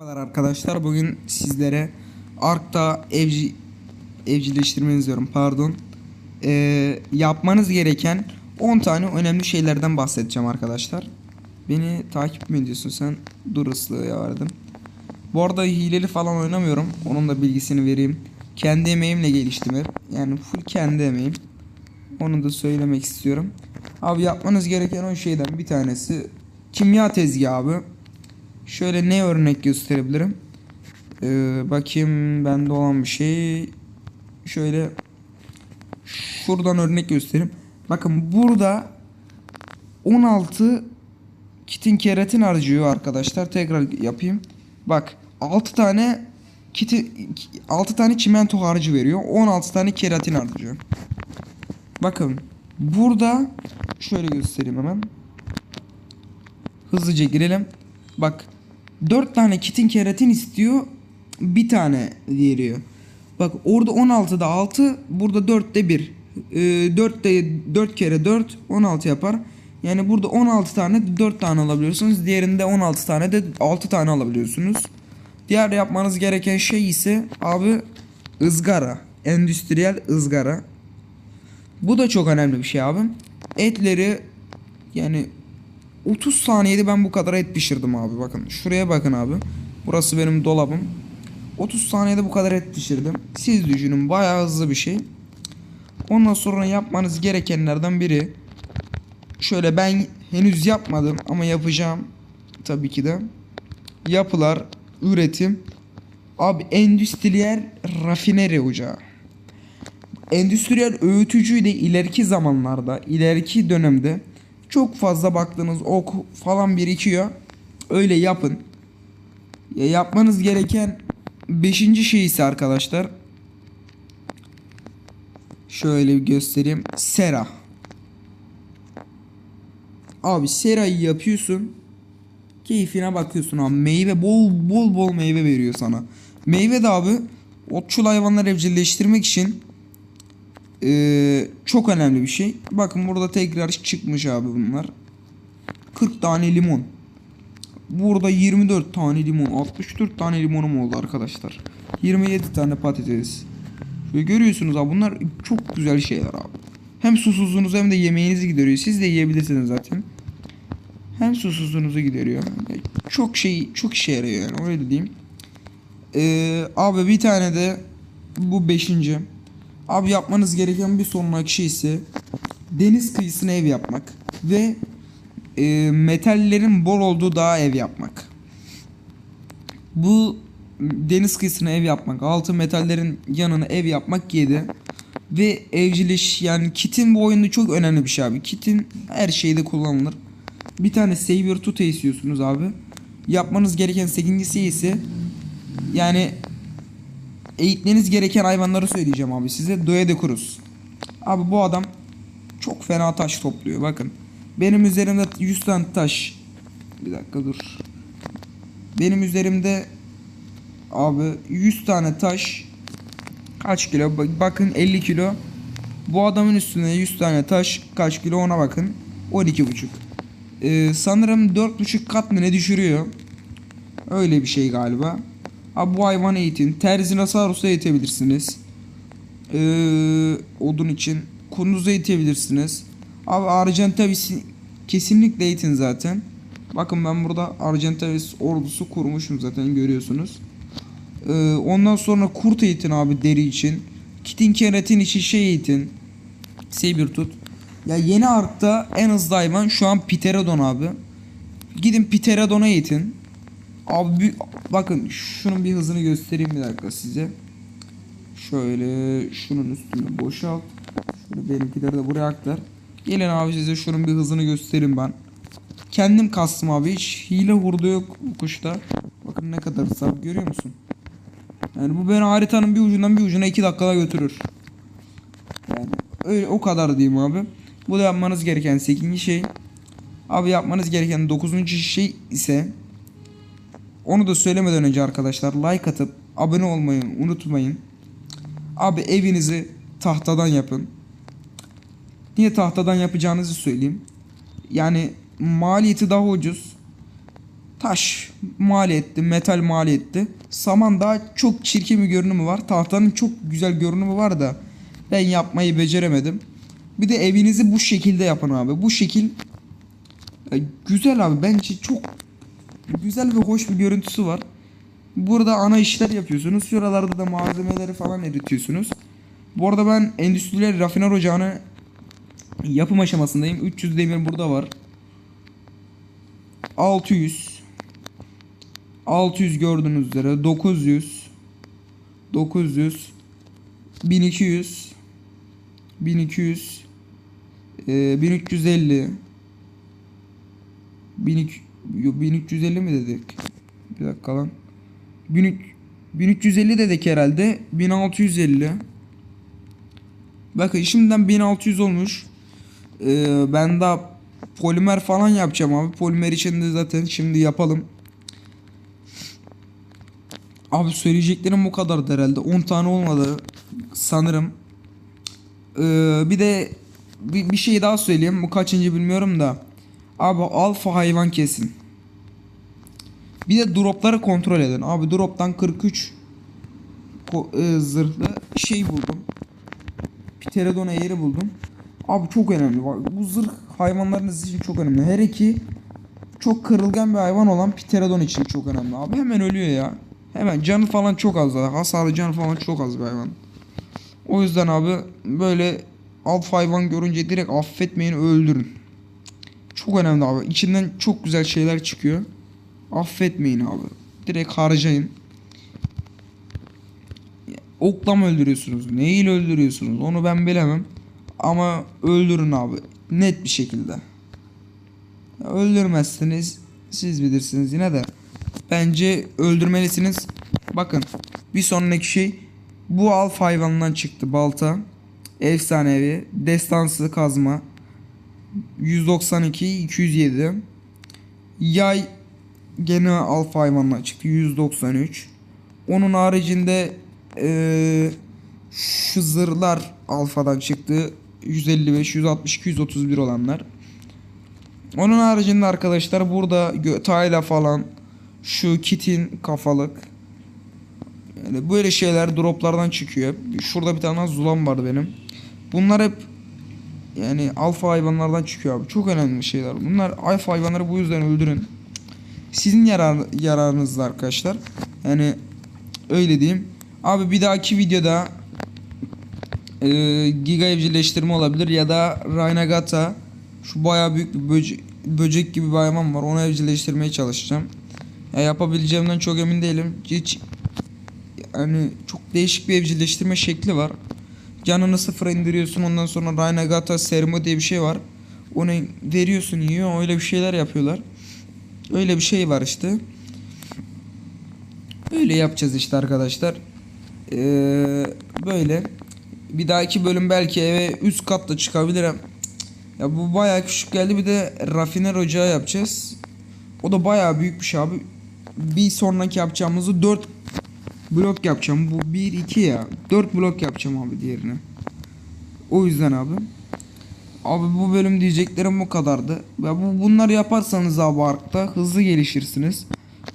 Merhabalar arkadaşlar. Bugün sizlere Ark'ta evci evcilleştirmeniz diyorum pardon. Ee, yapmanız gereken 10 tane önemli şeylerden bahsedeceğim arkadaşlar. Beni takip mi ediyorsun sen? Dur ıslığa vardım. Bu arada hileli falan oynamıyorum. Onun da bilgisini vereyim. Kendi emeğimle geliştim hep. Yani full kendi emeğim. Onu da söylemek istiyorum. Abi yapmanız gereken 10 şeyden bir tanesi kimya tezgahı abi. Şöyle ne örnek gösterebilirim? Ee, bakayım bende olan bir şey. Şöyle şuradan örnek göstereyim. Bakın burada 16 kitin keratin harcıyor arkadaşlar. Tekrar yapayım. Bak 6 tane kiti 6 tane çimento harcı veriyor. 16 tane keratin harcıyor. Bakın burada şöyle göstereyim hemen. Hızlıca girelim. Bak 4 tane kitin keratin istiyor. Bir tane veriyor. Bak orada 16'da 6, burada 4'te 1. Ee, 4'te 4 kere 4 16 yapar. Yani burada 16 tane 4 tane alabiliyorsunuz. Diğerinde 16 tane de 6 tane alabiliyorsunuz. Diğer yapmanız gereken şey ise abi ızgara. Endüstriyel ızgara. Bu da çok önemli bir şey abi. Etleri yani 30 saniyede ben bu kadar et pişirdim abi bakın. Şuraya bakın abi. Burası benim dolabım. 30 saniyede bu kadar et pişirdim. Siz düşünün bayağı hızlı bir şey. Ondan sonra yapmanız gerekenlerden biri şöyle ben henüz yapmadım ama yapacağım tabii ki de. Yapılar, üretim. Abi endüstriyel rafineri ocağı. Endüstriyel öğütücüyü de ileriki zamanlarda, ileriki dönemde çok fazla baktığınız ok falan birikiyor. Öyle yapın. Ya yapmanız gereken beşinci şey ise arkadaşlar. Şöyle bir göstereyim. Sera. Abi serayı yapıyorsun. Keyfine bakıyorsun abi. Meyve bol bol bol meyve veriyor sana. Meyve de abi otçul hayvanları evcilleştirmek için ee, çok önemli bir şey. Bakın burada tekrar çıkmış abi bunlar. 40 tane limon. Burada 24 tane limon. 64 tane limonum oldu arkadaşlar. 27 tane patates. Şöyle görüyorsunuz abi bunlar çok güzel şeyler abi. Hem susuzluğunuzu hem de yemeğinizi gideriyor. Siz de yiyebilirsiniz zaten. Hem susuzluğunuzu gideriyor. Çok şey çok işe yarıyor yani öyle diyeyim. Ee, abi bir tane de bu beşinci. Abi yapmanız gereken bir sonraki şey ise deniz kıyısına ev yapmak ve e, metallerin bol olduğu dağa ev yapmak. Bu deniz kıyısına ev yapmak, altı metallerin yanına ev yapmak 7 ve evcilleş yani kitin bu oyunda çok önemli bir şey abi. Kitin her şeyde kullanılır. Bir tane saver tut istiyorsunuz abi. Yapmanız gereken 8. şey ise yani eğitmeniz gereken hayvanları söyleyeceğim abi size. Doedekurus. Abi bu adam çok fena taş topluyor bakın. Benim üzerimde 100 tane taş. Bir dakika dur. Benim üzerimde abi 100 tane taş kaç kilo? Bak- Bakın 50 kilo. Bu adamın üstüne 100 tane taş kaç kilo ona bakın. 12,5. Ee, sanırım 4,5 kat mı ne düşürüyor? Öyle bir şey galiba. Abi bu hayvanı eğitin. Terzinosaurus'u eğitebilirsiniz. Ee, odun için. Kunduz'u eğitebilirsiniz. Abi Argentavis'i kesinlikle eğitin zaten. Bakın ben burada Argentavis ordusu kurmuşum zaten görüyorsunuz. Ee, ondan sonra kurt eğitin abi deri için. Kitin keratin için şey eğitin. Saber tut. Ya yeni arkta en hızlı hayvan şu an Pterodon abi. Gidin Pterodon'a eğitin. Abi bakın şunun bir hızını göstereyim bir dakika size. Şöyle şunun üstünü boşalt. Şöyle benimkileri de buraya aktar. Gelin abi size şunun bir hızını göstereyim ben. Kendim kastım abi hiç hile hurda yok bu kuşta. Bakın ne kadar abi, görüyor musun? Yani bu beni haritanın bir ucundan bir ucuna 2 dakikada götürür. Yani öyle o kadar diyeyim abi. Bu da yapmanız gereken 8. şey. Abi yapmanız gereken 9. şey ise onu da söylemeden önce arkadaşlar like atıp abone olmayı unutmayın. Abi evinizi tahtadan yapın. Niye tahtadan yapacağınızı söyleyeyim. Yani maliyeti daha ucuz. Taş maliyetti, metal maliyetti. Saman daha çok çirkin bir görünümü var. Tahtanın çok güzel görünümü var da ben yapmayı beceremedim. Bir de evinizi bu şekilde yapın abi. Bu şekil e, güzel abi. Bence çok güzel ve hoş bir görüntüsü var. Burada ana işler yapıyorsunuz. Şuralarda da malzemeleri falan eritiyorsunuz. Bu arada ben endüstriler rafiner ocağını yapım aşamasındayım. 300 demir burada var. 600 600 gördüğünüz üzere 900 900 1200 1200 e, 1350 1200 yok, 1350 mi dedik? Bir dakika lan. 1300 1350 dedik herhalde. 1650. Bakın şimdiden 1600 olmuş. Ee, ben daha polimer falan yapacağım abi. Polimer için de zaten şimdi yapalım. Abi söyleyeceklerim bu kadardı herhalde. 10 tane olmadı sanırım. Ee, bir de bir, bir şey daha söyleyeyim. Bu kaçıncı bilmiyorum da. Abi alfa hayvan kesin. Bir de dropları kontrol edin. Abi droptan 43 ko- e, zırhlı şey buldum. Pterodon eğri buldum. Abi çok önemli. Bak, bu zırh hayvanlarınız için çok önemli. Her iki çok kırılgan bir hayvan olan Pterodon için çok önemli. Abi hemen ölüyor ya. Hemen canı falan çok az da. Hasarı canı falan çok az bir hayvan. O yüzden abi böyle alfa hayvan görünce direkt affetmeyin öldürün. Çok önemli abi. İçinden çok güzel şeyler çıkıyor. Affetmeyin abi. Direkt harcayın. Okla mı öldürüyorsunuz? Neyle öldürüyorsunuz? Onu ben bilemem. Ama öldürün abi. Net bir şekilde. Öldürmezsiniz. Siz bilirsiniz yine de. Bence öldürmelisiniz. Bakın. Bir sonraki şey. Bu alfa hayvanından çıktı. Balta. Efsanevi. Destansı kazma. 192 207 Yay gene alfa hayvandan çıktı 193 Onun haricinde eee şu zırhlar alfadan çıktı 155 162 131 olanlar Onun haricinde arkadaşlar burada tayla falan şu kitin kafalık yani böyle şeyler droplardan çıkıyor. Şurada bir tane zulam vardı benim. Bunlar hep yani alfa hayvanlardan çıkıyor abi. Çok önemli şeyler. Bunlar alfa hayvanları bu yüzden öldürün. Sizin yarar, yararınızda arkadaşlar. Yani öyle diyeyim. Abi bir dahaki videoda e, giga evcilleştirme olabilir ya da Rainagata şu bayağı büyük bir böcek, böcek gibi bir hayvan var. Onu evcilleştirmeye çalışacağım. Ya yapabileceğimden çok emin değilim. Hiç yani çok değişik bir evcilleştirme şekli var. Canını sıfıra indiriyorsun ondan sonra Rainagata Sermo diye bir şey var. Onu veriyorsun yiyor öyle bir şeyler yapıyorlar. Öyle bir şey var işte. Öyle yapacağız işte arkadaşlar. Ee, böyle. Bir dahaki bölüm belki eve üst katta çıkabilirim. Ya bu bayağı küçük geldi bir de rafiner ocağı yapacağız. O da bayağı büyük bir şey abi. Bir sonraki yapacağımızı 4 blok yapacağım. Bu 1 2 ya. 4 blok yapacağım abi diğerini. O yüzden abi. Abi bu bölüm diyeceklerim bu kadardı. Ya bu bunları yaparsanız abi arkta hızlı gelişirsiniz.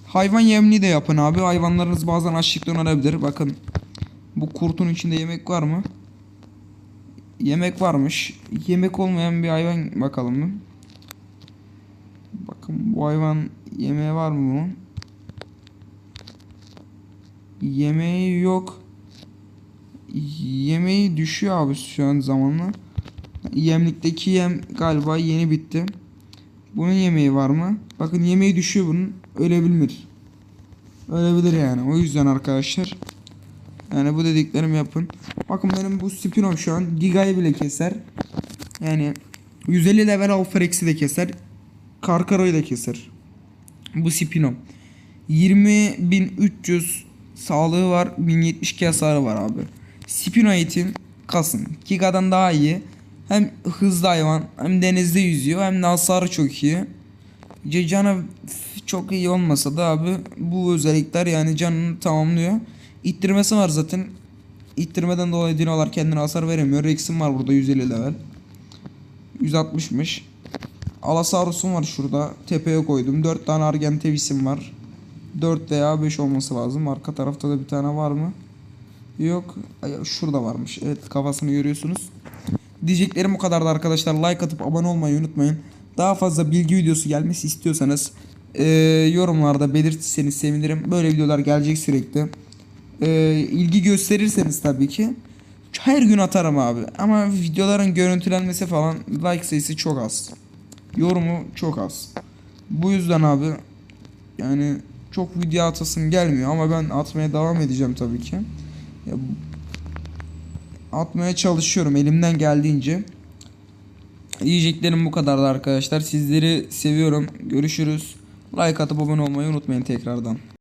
Hayvan yemliği de yapın abi. Hayvanlarınız bazen açlıktan ölebilir. Bakın bu kurtun içinde yemek var mı? Yemek varmış. Yemek olmayan bir hayvan bakalım mı? Bakın bu hayvan yemeği var mı bunun? Yemeği yok. Yemeği düşüyor abi şu an zamanla. Yemlikteki yem galiba yeni bitti. Bunun yemeği var mı? Bakın yemeği düşüyor bunun. Ölebilir. Ölebilir yani. O yüzden arkadaşlar. Yani bu dediklerimi yapın. Bakın benim bu Spino şu an Giga'yı bile keser. Yani 150 level Alpha Rex'i de keser. Karkaro'yu da keser. Bu Spino. 20.300 sağlığı var. 1072 hasarı var abi. Spino eğitim kasın. Giga'dan daha iyi. Hem hızlı hayvan hem denizde yüzüyor hem de hasarı çok iyi. Ce- Canı f- çok iyi olmasa da abi bu özellikler yani canını tamamlıyor. İttirmesi var zaten. İttirmeden dolayı dinolar kendine hasar veremiyor. Rex'im var burada 150 level. 160'mış. Alasaurus'um var şurada. Tepeye koydum. 4 tane Argentavis'im var. 4 veya 5 olması lazım. Arka tarafta da bir tane var mı? Yok. Şurada varmış. Evet kafasını görüyorsunuz. Diyeceklerim bu kadardı arkadaşlar. Like atıp abone olmayı unutmayın. Daha fazla bilgi videosu gelmesi istiyorsanız eee, yorumlarda belirtirseniz sevinirim. Böyle videolar gelecek sürekli. Eee, ilgi gösterirseniz tabii ki her gün atarım abi. Ama videoların görüntülenmesi falan like sayısı çok az. Yorumu çok az. Bu yüzden abi yani çok video atasım gelmiyor ama ben atmaya devam edeceğim tabii ki. Ya, atmaya çalışıyorum elimden geldiğince. Yiyeceklerim bu kadardı arkadaşlar. Sizleri seviyorum. Görüşürüz. Like atıp abone olmayı unutmayın tekrardan.